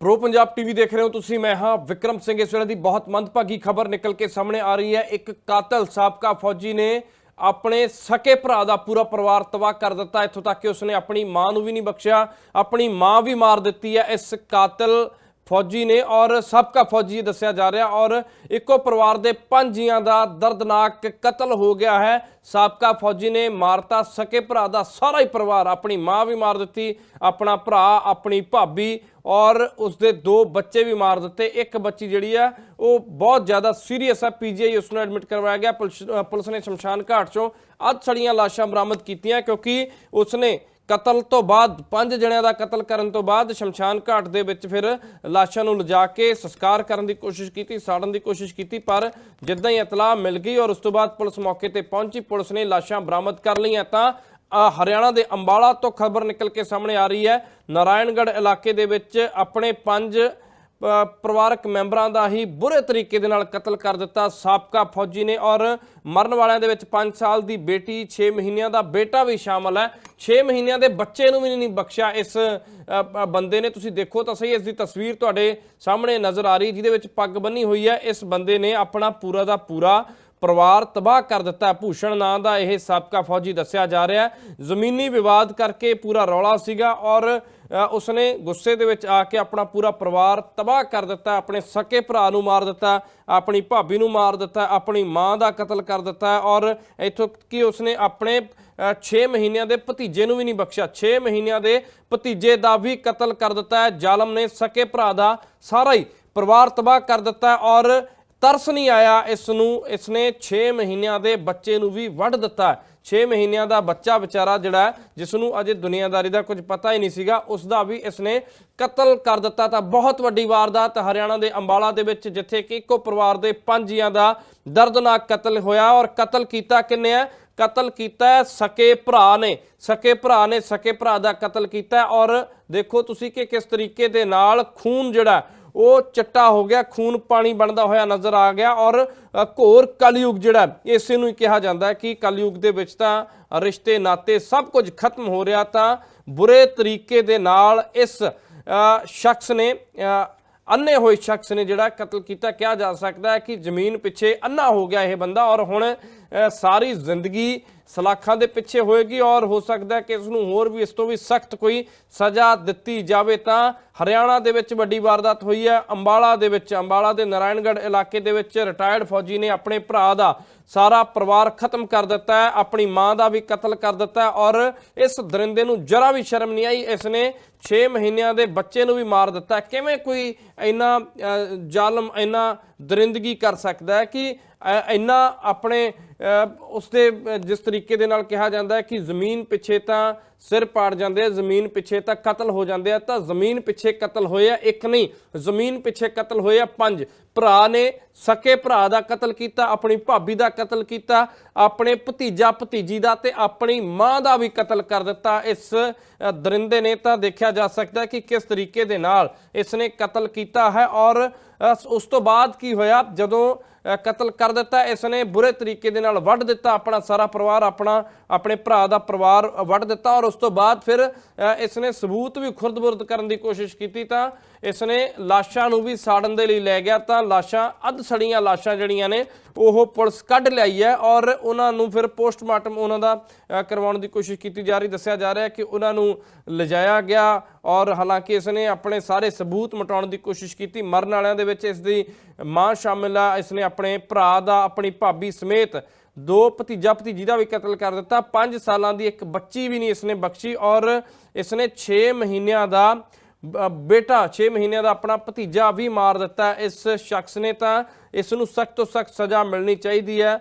Pro Punjab TV ਦੇਖ ਰਹੇ ਹੋ ਤੁਸੀਂ, ਮੈਂ ਹਾਂ ਵਿਕਰਮ ਸਿੰਘ। ਇਸ ਵੇਲੇ ਦੀ ਬਹੁਤ ਮੰਦਭਾਗੀ ਖਬਰ ਨਿਕਲ ਕੇ ਸਾਹਮਣੇ ਆ ਰਹੀ ਹੈ। ਇੱਕ ਕਾਤਲ ਸਾਬਕਾ ਫੌਜੀ ਨੇ ਆਪਣੇ ਸਕੇ ਭਰਾ ਦਾ ਪੂਰਾ ਪਰਿਵਾਰ ਤਬਾਹ ਕਰ ਦਿੱਤਾ। ਇੱਥੋਂ ਤੱਕ ਕਿ ਉਸਨੇ ਆਪਣੀ ਮਾਂ ਨੂੰ ਵੀ ਨਹੀਂ ਬਖਸ਼ਿਆ, ਆਪਣੀ ਮਾਂ ਵੀ ਮਾਰ ਦਿੱਤੀ ਹੈ। ਇਸ ਕਾਤਲ ਫੌਜੀ ਨੇ ਔਰ ਸਾਬਕਾ ਫੌਜੀ ਦੱਸਿਆ ਜਾ ਰਿਹਾ ਔਰ ਇੱਕੋ ਪਰਿਵਾਰ ਦੇ ਪੰਜ ਜੀਆਂ ਦਾ ਦਰਦਨਾਕ ਕਤਲ ਹੋ ਗਿਆ ਹੈ। ਸਾਬਕਾ ਫੌਜੀ ਨੇ ਮਾਰਤਾ, ਸਕੇ ਭਰਾ ਦਾ ਸਾਰਾ ਹੀ ਪਰਿਵਾਰ, ਆਪਣੀ ਮਾਂ ਵੀ ਮਾਰ ਦਿੱਤੀ, ਆਪਣਾ ਭਰਾ, ਆਪਣੀ ਭਾਬੀ ਔਰ ਉਸਦੇ ਦੋ ਬੱਚੇ ਵੀ ਮਾਰ ਦਿੱਤੇ। ਇੱਕ ਬੱਚੀ ਜਿਹੜੀ ਆ, ਉਹ ਬਹੁਤ ਜ਼ਿਆਦਾ ਸੀਰੀਅਸ ਹੈ ਪੀਜੀਆਈ ਉਸ ਨੂੰ ਐਡਮਿਟ ਕਰਵਾਇਆ ਗਿਆ। ਪੁਲਿਸ ਪੁਲਿਸ ਨੇ ਸ਼ਮਸ਼ਾਨ ਘਾਟ ਚੋਂ ਅੱਧ ਸੜੀਆਂ ਲਾਸ਼ਾਂ ਬਰਾਮਦ ਕੀਤੀਆਂ ਕਿਉਂਕਿ ਉਸਨੇ ਕਤਲ ਤੋਂ ਬਾਅਦ, ਪੰਜ ਜਣਿਆਂ ਦਾ ਕਤਲ ਕਰਨ ਤੋਂ ਬਾਅਦ ਸ਼ਮਸ਼ਾਨ ਘਾਟ ਦੇ ਵਿੱਚ ਫਿਰ ਲਾਸ਼ਾਂ ਨੂੰ ਲਿਜਾ ਕੇ ਸੰਸਕਾਰ ਕਰਨ ਦੀ ਕੋਸ਼ਿਸ਼ ਕੀਤੀ, ਸਾੜਨ ਦੀ ਕੋਸ਼ਿਸ਼ ਕੀਤੀ, ਪਰ ਜਿੱਦਾਂ ਹੀ ਇਤਲਾਹ ਮਿਲ ਗਈ ਔਰ ਉਸ ਤੋਂ ਬਾਅਦ ਪੁਲਿਸ ਮੌਕੇ ਤੇ ਪਹੁੰਚੀ, ਪੁਲਿਸ ਨੇ ਲਾਸ਼ਾਂ ਬਰਾਮਦ ਕਰ ਲਈਆਂ, ਤਾਂ ਹਰਿਆਣਾ ਦੇ ਅੰਬਾਲਾ ਤੋਂ ਖਬਰ ਨਿਕਲ ਕੇ ਸਾਹਮਣੇ ਆ ਰਹੀ ਹੈ। ਨਾਰਾਇਣਗੜ੍ਹ ਇਲਾਕੇ ਦੇ ਵਿੱਚ ਆਪਣੇ ਪੰਜ ਪਰਿਵਾਰਕ ਮੈਂਬਰਾਂ ਦਾ ਹੀ ਬੁਰੇ ਤਰੀਕੇ ਦੇ ਨਾਲ ਕਤਲ ਕਰ ਦਿੱਤਾ ਸਾਬਕਾ ਫੌਜੀ ਨੇ ਔਰ ਮਰਨ ਵਾਲਿਆਂ ਦੇ ਵਿੱਚ 5 ਸਾਲ ਦੀ ਬੇਟੀ 6 ਮਹੀਨਿਆਂ ਦਾ ਬੇਟਾ ਵੀ ਸ਼ਾਮਲ ਹੈ। 6 ਮਹੀਨਿਆਂ ਦੇ ਬੱਚੇ ਨੂੰ ਵੀ ਨਹੀਂ ਬਖਸ਼ਿਆ ਇਸ ਬੰਦੇ ਨੇ। ਤੁਸੀਂ ਦੇਖੋ ਤਾਂ ਸਹੀ, ਇਸ ਦੀ ਤਸਵੀਰ ਤੁਹਾਡੇ ਸਾਹਮਣੇ ਨਜ਼ਰ ਆ ਰਹੀ, ਜਿਹਦੇ ਵਿੱਚ ਪੱਗ ਬੰਨੀ ਹੋਈ ਹੈ। ਇਸ ਬੰਦੇ ਨੇ ਆਪਣਾ ਪੂਰਾ ਦਾ ਪੂਰਾ ਪਰਿਵਾਰ ਤਬਾਹ ਕਰ ਦਿੱਤਾ। ਭੂਸ਼ਣ ਨਾਂ ਦਾ ਇਹ ਸਾਬਕਾ ਫੌਜੀ ਦੱਸਿਆ ਜਾ ਰਿਹਾ ਜ਼ਮੀਨੀ ਵਿਵਾਦ ਕਰਕੇ ਪੂਰਾ ਰੌਲਾ ਸੀਗਾ ਔਰ ਉਸਨੇ ਗੁੱਸੇ ਦੇ ਵਿੱਚ ਆ ਕੇ ਆਪਣਾ ਪੂਰਾ ਪਰਿਵਾਰ ਤਬਾਹ ਕਰ ਦਿੱਤਾ, ਆਪਣੇ ਸਕੇ ਭਰਾ ਨੂੰ ਮਾਰ ਦਿੱਤਾ, ਆਪਣੀ ਭਾਬੀ ਨੂੰ ਮਾਰ ਦਿੱਤਾ, ਆਪਣੀ ਮਾਂ ਦਾ ਕਤਲ ਕਰ ਦਿੱਤਾ ਔਰ ਇੱਥੋਂ ਕਿ ਉਸਨੇ ਆਪਣੇ 6 ਮਹੀਨਿਆਂ ਦੇ ਭਤੀਜੇ ਨੂੰ ਵੀ ਨਹੀਂ ਬਖਸ਼ਿਆ। 6 ਮਹੀਨਿਆਂ ਦੇ ਭਤੀਜੇ ਦਾ ਵੀ ਕਤਲ ਕਰ ਦਿੱਤਾ ਹੈ। ਜ਼ਾਲਮ ਨੇ ਸਕੇ ਭਰਾ ਦਾ ਸਾਰਾ ਹੀ ਪਰਿਵਾਰ ਤਬਾਹ ਕਰ ਦਿੱਤਾ ਔਰ ਤਰਸ ਨਹੀਂ ਆਇਆ ਇਸ ਨੂੰ ਇਸਨੇ 6 ਮਹੀਨਿਆਂ ਦੇ ਬੱਚੇ ਨੂੰ ਵੀ ਵੱਢ ਦਿੱਤਾ 6 ਮਹੀਨਿਆਂ ਦਾ ਬੱਚਾ ਵਿਚਾਰਾ ਜਿਹੜਾ ਹੈ, ਜਿਸ ਨੂੰ ਅਜੇ ਦੁਨੀਆਦਾਰੀ ਦਾ ਕੁਝ ਪਤਾ ਹੀ ਨਹੀਂ ਸੀਗਾ ਉਸ ਦਾ ਵੀ ਇਸਨੇ ਕਤਲ ਕਰ ਦਿੱਤਾ। ਤਾਂ ਬਹੁਤ ਵੱਡੀ ਵਾਰਦਾਤ ਹਰਿਆਣਾ ਦੇ ਅੰਬਾਲਾ ਦੇ ਵਿੱਚ ਜਿੱਥੇ ਕਿ ਇੱਕੋ ਪਰਿਵਾਰ ਦੇ ਪੰਜ ਜੀਆਂ ਦਾ ਦਰਦਨਾਕ ਕਤਲ ਹੋਇਆ ਔਰ ਕਤਲ ਕੀਤਾ ਕਿੰਨੇ ਹੈ? ਕਤਲ ਕੀਤਾ ਸਕੇ ਭਰਾ ਨੇ। ਸਕੇ ਭਰਾ ਨੇ ਸਕੇ ਭਰਾ ਦਾ ਕਤਲ ਕੀਤਾ ਔਰ ਦੇਖੋ ਤੁਸੀਂ ਕਿ ਕਿਸ ਤਰੀਕੇ ਦੇ ਨਾਲ ਖੂਨ ਜਿਹੜਾ ਉਹ ਚਿੱਟਾ ਹੋ ਗਿਆ ਖੂਨ ਪਾਣੀ ਬਣਦਾ ਹੋਇਆ ਨਜ਼ਰ ਆ ਗਿਆ ਔਰ ਘੋਰ ਕਲਯੁਗ ਜਿਹੜਾ ਹੈ, ਇਸੇ ਨੂੰ ਹੀ ਕਿਹਾ ਜਾਂਦਾ ਹੈ ਕਿ ਕਲਯੁਗ ਦੇ ਵਿੱਚ ਤਾਂ ਰਿਸ਼ਤੇ ਨਾਤੇ ਸਭ ਕੁਝ ਖਤਮ ਹੋ ਰਿਹਾ ਤਾਂ ਬੁਰੇ ਤਰੀਕੇ ਦੇ ਨਾਲ ਇਸ ਸ਼ਖਸ ਨੇ ਅ, ਅੰਨੇ ਹੋਏ ਸ਼ਖਸ ਨੇ ਜਿਹੜਾ ਕਤਲ ਕੀਤਾ। ਕਿਹਾ ਜਾ ਸਕਦਾ ਹੈ ਕਿ ਜ਼ਮੀਨ ਪਿੱਛੇ ਅੰਨਾ ਹੋ ਗਿਆ ਇਹ ਬੰਦਾ ਔਰ ਹੁਣ ਸਾਰੀ ਜ਼ਿੰਦਗੀ ਸਲਾਖਾਂ ਦੇ ਪਿੱਛੇ ਹੋਏਗੀ ਔਰ ਹੋ ਸਕਦਾ ਕਿ ਇਸ ਨੂੰ ਹੋਰ ਵੀ ਇਸ ਤੋਂ ਵੀ ਸਖਤ ਕੋਈ ਸਜ਼ਾ ਦਿੱਤੀ ਜਾਵੇ ਤਾਂ ਹਰਿਆਣਾ ਦੇ ਵਿੱਚ ਵੱਡੀ ਵਾਰਦਾਤ ਹੋਈ ਹੈ। ਅੰਬਾਲਾ ਦੇ ਵਿੱਚ ਅੰਬਾਲਾ ਦੇ ਨਾਰਾਇਣਗੜ੍ਹ ਇਲਾਕੇ ਦੇ ਵਿੱਚ ਰਿਟਾਇਰਡ ਫੌਜੀ ਨੇ ਆਪਣੇ ਭਰਾ ਦਾ ਸਾਰਾ ਪਰਿਵਾਰ ਖਤਮ ਕਰ ਦਿੱਤਾ ਹੈ ਆਪਣੀ ਮਾਂ ਦਾ ਵੀ ਕਤਲ ਕਰ ਦਿੱਤਾ ਹੈ ਔਰ ਇਸ ਦਰਿੰਦੇ ਨੂੰ ਜਰਾ ਵੀ ਸ਼ਰਮ ਨਹੀਂ ਆਈ। ਇਸ ਨੇ 6 ਮਹੀਨਿਆਂ ਦੇ ਬੱਚੇ ਨੂੰ ਵੀ ਮਾਰ ਦਿੱਤਾ ਕਿਵੇਂ ਕੋਈ ਇੰਨਾ ਜ਼ਾਲਮ ਇੰਨਾ ਦਰਿੰਦਗੀ ਕਰ ਸਕਦਾ ਹੈ ਕਿ ਇੰਨਾ ਆਪਣੇ ਅ, ਉਸਦੇ ਜਿਸ ਤਰੀਕੇ ਦੇ ਨਾਲ ਕਿਹਾ ਜਾਂਦਾ ਹੈ ਕਿ ਜ਼ਮੀਨ ਪਿੱਛੇ ਤਾਂ ਸਿਰ ਪਾੜ ਜਾਂਦੇ ਆ, ਜ਼ਮੀਨ ਪਿੱਛੇ ਤਾਂ ਕਤਲ ਹੋ ਜਾਂਦੇ ਆ, ਤਾਂ ਜ਼ਮੀਨ ਪਿੱਛੇ ਕਤਲ ਹੋਏ ਆ, ਇੱਕ ਨਹੀਂ, ਜ਼ਮੀਨ ਪਿੱਛੇ ਕਤਲ ਹੋਏ ਆ ਪੰਜ। ਭਰਾ ਨੇ ਸਕੇ ਭਰਾ ਦਾ ਕਤਲ ਕੀਤਾ, ਆਪਣੀ ਭਾਬੀ ਦਾ ਕਤਲ ਕੀਤਾ, ਆਪਣੇ ਭਤੀਜਾ ਭਤੀਜੀ ਦਾ ਤੇ ਆਪਣੀ ਮਾਂ ਦਾ ਵੀ ਕਤਲ ਕਰ ਦਿੱਤਾ। ਇਸ ਦਰਿੰਦੇ ਨੇ ਤਾਂ ਦੇਖਿਆ ਜਾ ਸਕਦਾ ਕਿ ਕਿਸ ਤਰੀਕੇ ਦੇ ਨਾਲ ਇਸ ਨੇ ਕਤਲ ਕੀਤਾ ਹੈ ਔਰ ਉਸ ਤੋਂ ਬਾਅਦ ਕੀ ਹੋਇਆ? ਜਦੋਂ ਕਤਲ ਕਰ ਦਿੱਤਾ ਇਸ ਨੇ ਬੁਰੇ ਤਰੀਕੇ ਦੇ ਨਾਲ ਵੱਢ ਦਿੱਤਾ ਆਪਣਾ ਸਾਰਾ ਪਰਿਵਾਰ ਆਪਣਾ ਆਪਣੇ ਭਰਾ ਦਾ ਪਰਿਵਾਰ ਵੱਢ ਦਿੱਤਾ ਔਰ ਉਸ ਤੋਂ ਬਾਅਦ ਫਿਰ ਅ, ਇਸ ਨੇ ਸਬੂਤ ਵੀ ਖੁਰਦ-ਬੁਰਦ ਕਰਨ ਦੀ ਕੋਸ਼ਿਸ਼ ਕੀਤੀ ਤਾਂ ਇਸ ਨੇ ਲਾਸ਼ਾਂ ਨੂੰ ਵੀ ਸਾੜਨ ਦੇ ਲਈ ਲੈ ਗਿਆ ਤਾਂ ਲਾਸ਼ਾਂ ਅੱਧ ਸੜੀਆਂ ਲਾਸ਼ਾਂ ਜਿਹੜੀਆਂ ਨੇ ਉਹ ਪੁਲਿਸ ਕੱਢ ਲਿਆਈ ਹੈ ਔਰ ਉਹਨਾਂ ਨੂੰ ਫਿਰ ਪੋਸਟਮਾਰਟਮ ਉਹਨਾਂ ਦਾ ਕਰਵਾਉਣ ਦੀ ਕੋਸ਼ਿਸ਼ ਕੀਤੀ ਜਾ ਰਹੀ ਦੱਸਿਆ ਜਾ ਰਿਹਾ ਕਿ ਉਹਨਾਂ ਨੂੰ ਲਿਜਾਇਆ ਗਿਆ ਔਰ ਹਾਲਾਂਕਿ ਇਸ ਨੇ ਆਪਣੇ ਸਾਰੇ ਸਬੂਤ ਮਿਟਾਉਣ ਦੀ ਕੋਸ਼ਿਸ਼ ਕੀਤੀ। ਮਰਨ ਵਾਲਿਆਂ ਦੇ ਵਿੱਚ ਇਸ ਦੀ ਮਾਂ ਸ਼ਾਮਿਲ ਆ। ਇਸ ਨੇ ਆਪਣੇ ਭਰਾ ਦਾ, ਆਪਣੀ ਭਾਬੀ ਸਮੇਤ ਦੋ ਭਤੀਜਾ ਭਤੀਜੀ ਦਾ ਵੀ ਕਤਲ ਕਰ ਦਿੱਤਾ। 5 ਸਾਲਾਂ ਦੀ ਇੱਕ ਬੱਚੀ ਵੀ ਨਹੀਂ ਇਸ ਨੇ ਬਖਸ਼ੀ ਔਰ ਇਸ ਨੇ 6 ਮਹੀਨਿਆਂ ਦਾ ਬੇਟਾ 6 ਮਹੀਨਿਆਂ ਦਾ ਆਪਣਾ ਭਤੀਜਾ ਵੀ ਮਾਰ ਦਿੱਤਾ। ਇਸ ਸ਼ਖਸ ਨੇ ਤਾਂ ਇਸ ਨੂੰ ਸਖਤ ਤੋਂ ਸਖਤ ਸਜ਼ਾ ਮਿਲਣੀ ਚਾਹੀਦੀ ਹੈ।